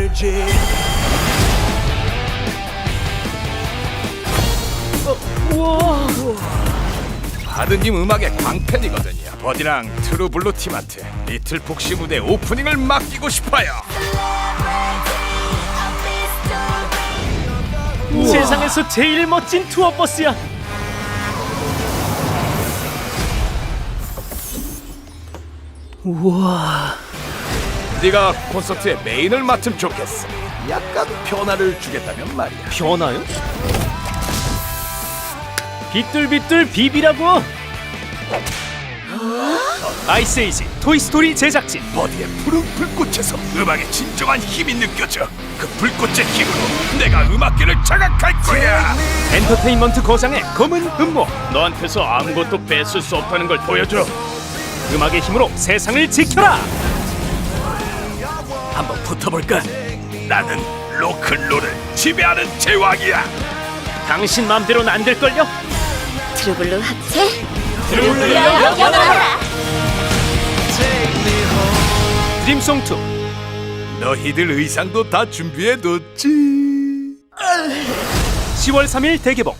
해야지. 우와 하드님 음악의 광팬이거든요. 버디랑 트루 블루 팀한테 리틀 폭시 무대 오프닝을 맡기고 싶어요. 세상에서 제일 멋진 투어 버스야 우와 네가 콘서트의 메인을 맡으면 좋겠어. 약간 변화를 주겠다면 말이야. 변화요? 비뚤비뚤 비비라고 아이스에이지 토이스토리 제작진 버디의 푸른 불꽃에서 음악의 진정한 힘이 느껴져. 그 불꽃의 힘으로 내가 음악계를 장악할 거야. 엔터테인먼트 거장의 검은 음모 너한테서 아무것도 뺏을 수 없다는 걸 보여줘 음악의 힘으로 세상을 지켜라 한번 붙어볼까? 나는 로큰롤을 지배하는 제왕이야. 당신 맘대로는 안 될걸요? 트루블루 합체 트루블루 영원하라 드림송 2 너희들 의상도 다 준비해 뒀지. 10월 3일 대개봉